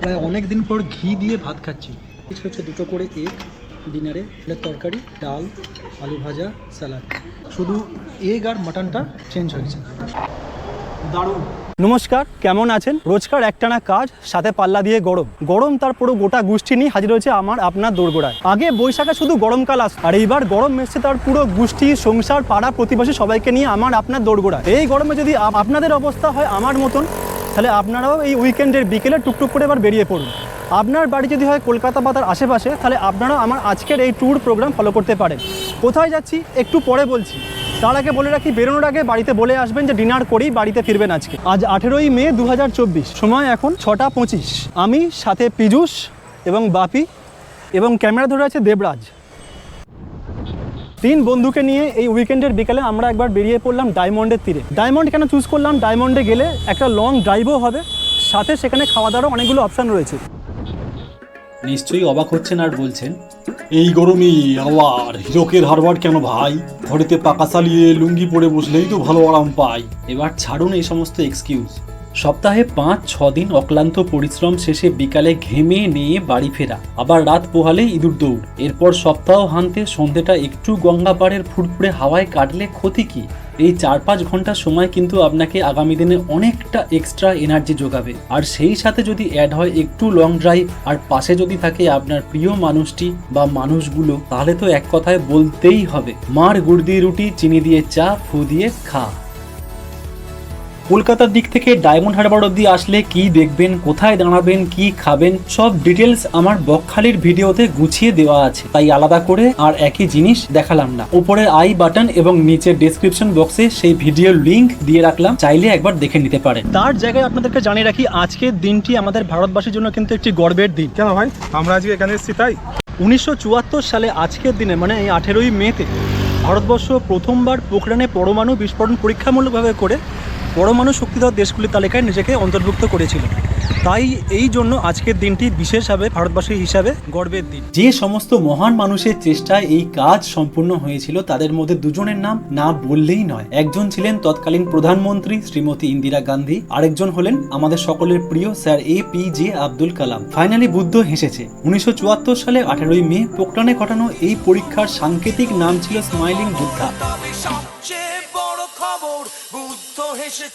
প্রায় অনেক দিন পর ঘি দিয়ে ভাত খাচ্ছি। কিছু হচ্ছে দুটো করে এগ ডিনারে ফুলের তরকারি ডাল আলু ভাজা স্যালাড শুধু এগ আর মাটনটা চেঞ্জ হয়েছে। দারুণ। নমস্কার কেমন আছেন? রোজকার একটানা কাজ সাথে পাল্লা দিয়ে গরম। গরম তার পুরো গোটা গোষ্ঠী নিয়ে হাজির হয়েছে আমার আপনার দোরগোড়ায়। আগে বৈশাখে শুধু গরমকাল আস আর এইবার গরম এসছে তার পুরো গোষ্ঠী সংসার পাড়া প্রতিবেশী সবাইকে নিয়ে আমার আপনার দোরগোড়ায়। এই গরমে যদি আপনাদের অবস্থা হয় আমার মতন তাহলে আপনারাও এই উইকেন্ডের বিকেলে টুকটুক করে এবার বেরিয়ে পড়ুন। আপনার বাড়ি যদি হয় কলকাতা বা তার আশেপাশে, তাহলে আপনারাও আমার আজকের এই ট্যুর প্রোগ্রাম ফলো করতে পারেন। কোথায় যাচ্ছি একটু পরে বলছি। তার আগে বলে রাখি, বেরোনোর আগে বাড়িতে বলে আসবেন যে ডিনার করেই বাড়িতে ফিরবেন আজকে। আজ আঠেরোই মে দু হাজার চব্বিশ, সময় এখন ছটা পঁচিশ। আমি, সাথে পীযূষ এবং বাপি এবং ক্যামেরা ধরে আছে দেবরাজ। তিন বন্ধুকে নিয়ে এই উইকেন্ডের বিকালে আমরা একবার বেরিয়ে পড়লাম ডায়মন্ডের তীরে। ডায়মন্ড কেন চুজ করলাম? ডায়মন্ডে গেলে একটা লং ড্রাইভও হবে সাথে সেখানে খাওয়া দাওয়ারও অনেকগুলো অপশান রয়েছে। নিশ্চয়ই অবাক হচ্ছেন আর বলছেন এই গরমে আবার হিরকের হারবার কেন ভাই? ঘরেতে পাকা চালিয়ে লুঙ্গি পরে বসলেই তো ভালো আরাম পাই। এবার ছাড়ুন এই সমস্ত এক্সকিউজ সপ্তাহে পাঁচ, ছ দিন অক্লান্ত পরিশ্রম শেষে বিকালে ঘেমে নিয়ে বাড়ি ফেরা। আবার রাত পোহালে ইঁদুর দৌড়। এরপর সপ্তাহ হান্তে সন্ধেটা একটু গঙ্গা পাড়ের ফুরফুরে হাওয়ায় কাটলে ক্ষতি কি? এই চার পাঁচ ঘণ্টা সময় কিন্তু আপনাকে আগামী দিনে অনেকটা এক্সট্রা এনার্জি যোগাবে। আর সেই সাথে যদি অ্যাড হয় একটু লং ড্রাইভ আর পাশে যদি থাকে আপনার প্রিয় মানুষটি বা মানুষগুলো, তাহলে তো এক কথায় বলতেই হবে। মার গুড় দিয়ে রুটি, চিনি দিয়ে চা, ফু দিয়ে খা। কলকাতার দিক থেকে ডায়মন্ড হারবার অব্দি আসলে কি দেখবেন কোথায় দাঁড়াবেন কি খাবেন সব ডিটেলস আমার বকখালির ভিডিওতে গুছিয়ে দেওয়া আছে। তাই আলাদা করে আর একই জিনিস দেখালাম না। উপরে আই বাটন এবং নিচের ডেসক্রিপশন বক্সে সেই ভিডিওর লিংক দিয়ে রাখলাম। চাইলে একবার দেখে নিতে পারেন। তার জায়গায় আপনাদেরকে জানিয়ে রাখি আজকের দিনটি আমাদের ভারতবাসীর জন্য কিন্তু একটি গর্বের দিন। কেন ভাই? আমরা আজকে এখানে এসেছি তাই? উনিশশো চুয়াত্তর সালে আজকের দিনে মানে এই আঠেরোই মেতে ভারতবর্ষ প্রথমবার পোখরানে পরমাণু বিস্ফোরণ পরীক্ষামূলকভাবে করে পরমাণু শক্তিধর দেশগুলির তালিকায় নিজেকে অন্তর্ভুক্ত করেছিল। তাই এই জন্য আজকের দিনটি বিশেষভাবে ভারতবাসী হিসাবে গর্বের দিন। যে সমস্ত মহান মানুষের চেষ্টায় এই কাজ সম্পূর্ণ হয়েছিল, তাদের মধ্যে দুজনের নাম না বললেই নয়। একজন ছিলেন তৎকালীন প্রধানমন্ত্রী শ্রীমতী ইন্দিরা গান্ধী, আরেকজন হলেন আমাদের সকলের প্রিয় sir A P J Abdul Kalam. Finally Buddha হেসেছে। উনিশশো চুয়াত্তর সালে আঠারোই মে পোখরানে ঘটানো এই পরীক্ষার সাংকেতিক নাম ছিল স্মাইলিং বুদ্ধা।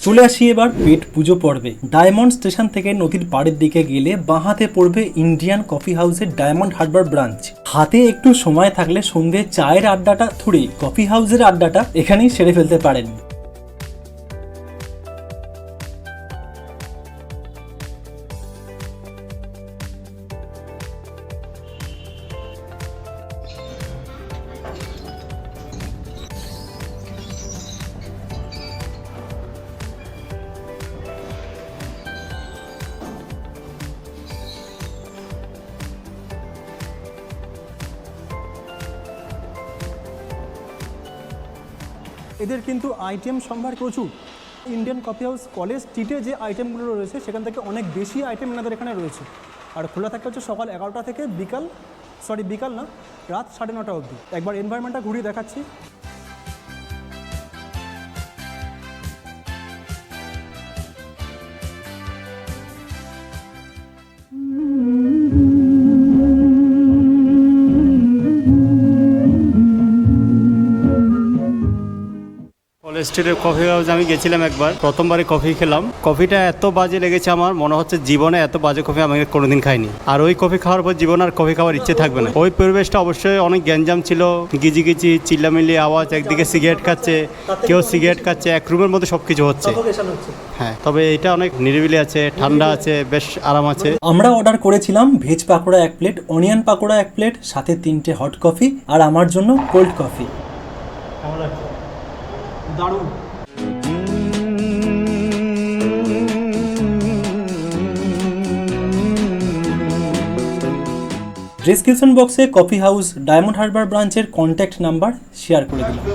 চলে আসি এবার পেট পুজো পর্বে। ডায়মন্ড স্টেশন থেকে নদীর পাড়ের দিকে গেলে বাঁহাতে পড়বে ইন্ডিয়ান কফি হাউসের ডায়মন্ড হারবার ব্রাঞ্চ। হাতে একটু সময় থাকলে সন্ধে চায়ের আড্ডাটা থুড়ে কফি হাউসের আড্ডাটা এখানেই সেরে ফেলতে পারেন। এদের কিন্তু আইটেম সম্ভার প্রচুর। ইন্ডিয়ান কফি হাউস কলেজ স্ট্রিটে যে আইটেমগুলো রয়েছে, সেখান থেকে অনেক বেশি আইটেম এনাদের এখানে রয়েছে। আর খোলা থাকে হচ্ছে সকাল এগারোটা থেকে বিকাল সরি বিকাল না, রাত সাড়ে নটা অবধি। একবার এনভায়রনমেন্টটা ঘুরিয়ে দেখাচ্ছি। স্ট্রিটের কফি হাউস আমি গেছিলাম একবার প্রথমবারে কফি খেলাম। কফিটা এত বাজে লেগেছে আমার মনে হচ্ছে জীবনে এত বাজে কফি আমি কোনোদিন খাইনি। আর ওই কফি খাওয়ার পর জীবন আর কফি খাওয়ার ইচ্ছে থাকবে না। ওই পরিবেশটা অবশ্যই অনেক গ্যাঞ্জাম ছিল গিজি গিজি চিল্লামিল্লি আওয়াজ একদিকে সিগারেট খাচ্ছে কেউ সিগারেট খাচ্ছে এক রুমের মধ্যে সব কিছু হচ্ছে। হ্যাঁ তবে এটা অনেক নিরিবিলি আছে ঠান্ডা আছে বেশ আরাম আছে। আমরা অর্ডার করেছিলাম ভেজ পাকোড়া এক প্লেট অনিয়ন পাকোড়া এক প্লেট সাথে তিনটে হট কফি আর আমার জন্য কোল্ড কফি দারুণ। ডিসক্রিপশন বক্সে কফি হাউস ডায়মন্ড হারবার ব্রাঞ্চের কন্ট্যাক্ট নাম্বার শেয়ার করে দিলাম।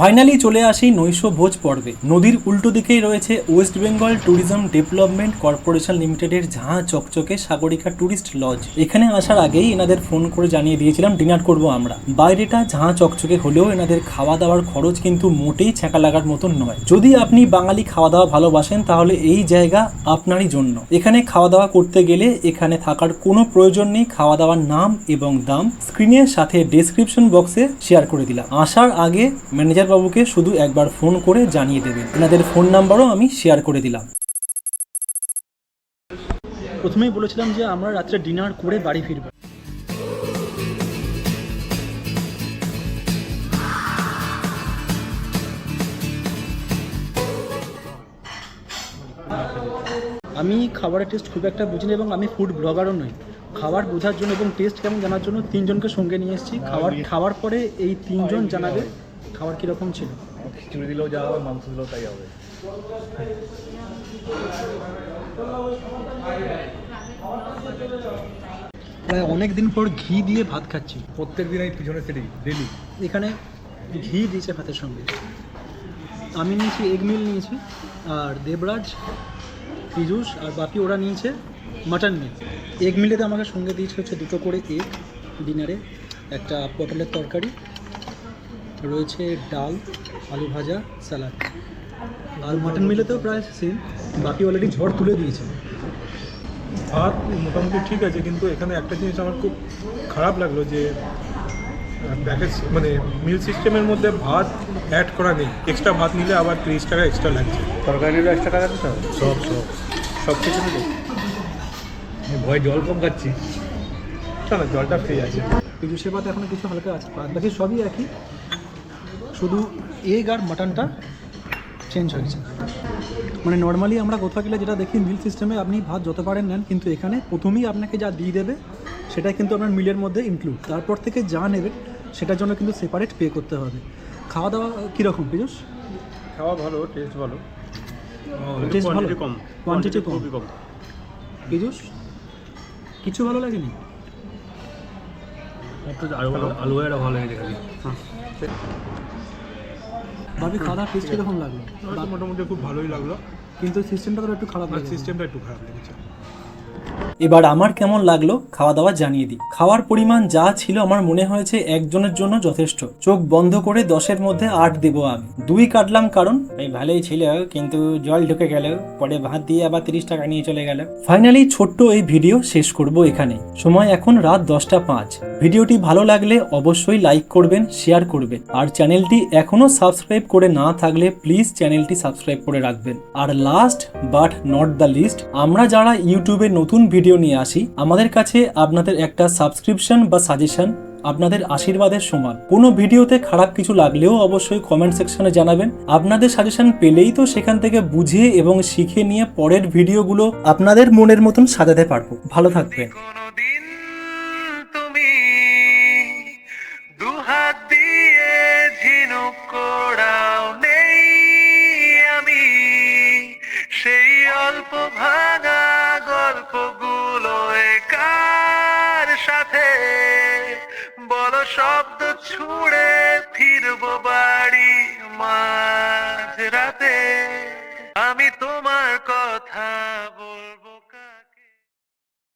ফাইনালি চলে আসি নৈশ ভোজ পর্বে। নদীর উল্টো দিকেই রয়েছে West Bengal tourism development corporation লিমিটেডের ঝাঁ চকচকে সাগরিকা ট্যুরিস্ট লজ। এখানে আসার আগেই এনাদের ফোন করে জানিয়ে দিয়েছিলাম, ডিনার করব আমরা। বাইরেটা ঝাঁ চকচকে হলেও এনাদের খাওয়া দাওয়ার খরচ কিন্তু মোটেই ছ্যাঁকা লাগার মতন নয়। যদি আপনি বাঙালি খাওয়া দাওয়া ভালোবাসেন, তাহলে এই জায়গা আপনারই জন্য। এখানে খাওয়া দাওয়া করতে গেলে এখানে থাকার কোনো প্রয়োজন নেই খাওয়া দাওয়ার নাম এবং দাম। স্ক্রিনের সাথে ডেসক্রিপশন বক্সে শেয়ার করে দিলাম। আসার আগে ম্যানেজার বাবুকে শুধু একবার ফোন করে জানিয়ে দেবেন। এনাদের ফোন নাম্বারও আমি শেয়ার করে দিলাম। প্রথমেই বলেছিলাম যে আমরা রাত্রে ডিনার করে বাড়ি ফিরবো। আমি খাবারের টেস্ট খুব একটা বুঝিনি এবং আমি ফুড ব্লগারও নই। খাবার বোঝার জন্য এবং টেস্ট কেমন জানার জন্য তিনজনকে সঙ্গে নিয়ে এসেছি। খাবার খাওয়ার পরে এই তিনজন জানাবে খাবার কীরকম ছিল? খিচুড়ি দিলেও যা হবে মাংস দিলেও তাই হবে। প্রায় অনেক দিন পর ঘি দিয়ে ভাত খাচ্ছি। প্রত্যেক দিন এই পিছনে সেটি ডেলি এখানে ঘি দিয়েছে ভাতের সঙ্গে। আমি নিয়েছি এগ মিল নিয়েছি আর দেবরাজ পীযুষ আর বাকি ওরা নিয়েছে মাটন মিল এগ মিলেতে আমাকে সঙ্গে দিয়েছে হচ্ছে দুটো করে এগ ডিনারে একটা পটলের তরকারি রয়েছে ডাল আলু ভাজা স্যালাড। আর মাটন মিলেতেও প্রায় সেম বাকি অলরেডি ঝড় তুলে দিয়েছে। ভাত মোটামুটি ঠিক আছে কিন্তু এখানে একটা জিনিস আমার খুব খারাপ লাগল যে প্যাকেজ মানে মিল সিস্টেমের মধ্যে ভাত অ্যাড করা নেই। এক্সট্রা ভাত নিলে আবার তিরিশ টাকা এক্সট্রা লাগছে। তরকারি নিলে একশো টাকা দিতে হবে? সব সব। সব কিছু নিলে ভয় জল কম খাচ্ছি। না জলটা ফ্রি আছে। পীযুষের পাতে এখনও কিছু হালকা আছে। বাদ বাকি সবই একই। শুধু এগ আর মাটনটা চেঞ্জ হয়েছে। মানে নর্মালি আমরা কোথাও গেলে যেটা দেখি মিল সিস্টেমে আপনি ভাত যত পারেন নেন কিন্তু এখানে প্রথমেই আপনাকে যা দিয়ে দেবে সেটাই কিন্তু আপনার মিলের মধ্যে ইনক্লুড তারপর থেকে যা নেবেন সেটার জন্য কিন্তু সেপারেট পে করতে হবে। খাওয়া দাওয়া কীরকম পীযুষ? খাওয়া ভালো টেস্ট ভালো। টেস্ট ভালো? কম। কোয়ান্টিটি কম। পীযুষ কিছু ভালো লাগেনি? একটু আলু আলু ভালো লেগেছে খালি বাকি খাওয়া দাওয়ার টেস্ট কীরকম লাগল। মোটামুটি খুব ভালোই লাগল। কিন্তু সিস্টেমটা তো একটু খারাপ লাগছে। সিস্টেমটা একটু খারাপ লেগেছে। এবার আমার কেমন লাগল খাওয়া দাওয়া জানিয়ে দিই। খাওয়ার পরিমাণ যা ছিল আমার মনে হয়েছে একজনের জন্য যথেষ্ট। চোখ বন্ধ করে দশের মধ্যে আট দেব আমি। দুই কাটলাম কারণ, এই ভালোই ছিল, কিন্তু জল ঢুকে গেল। পরে ভাত দিয়ে আবার তিরিশ টাকা নিয়ে চলে গেল। ফাইনালি ছোট্ট এই ভিডিও শেষ করব এখানে। সময় এখন রাত দশটা পাঁচ। ভিডিওটি ভালো লাগলে অবশ্যই লাইক করবেন, শেয়ার করবেন। আর চ্যানেলটি এখনও সাবস্ক্রাইব করে না থাকলে প্লিজ চ্যানেলটি সাবস্ক্রাইব করে রাখবেন। আর last but not the least, আমরা যারা ইউটিউবে নতুন ভিডিও নিয়ে আসি। আমাদের কাছে আপনাদের একটা সাবস্ক্রিপশন বা সাজেশন আপনাদের আশীর্বাদের সমান। কোনো ভিডিওতে খারাপ কিছু লাগলেও অবশ্যই কমেন্ট সেকশনে জানাবেন। আপনাদের সাজেশন পেলেই তো সেখান থেকে বুঝে এবং শিখে নিয়ে পরের ভিডিওগুলো আপনাদের মনের মতন সাজাতে পারব। ভালো থাকবেন। সেই অল্প ভাঙা গল্পগুলো বলো শব্দ ছুড়ে ফিরব বাড়ি মাঝ রাতে আমি তোমার কথা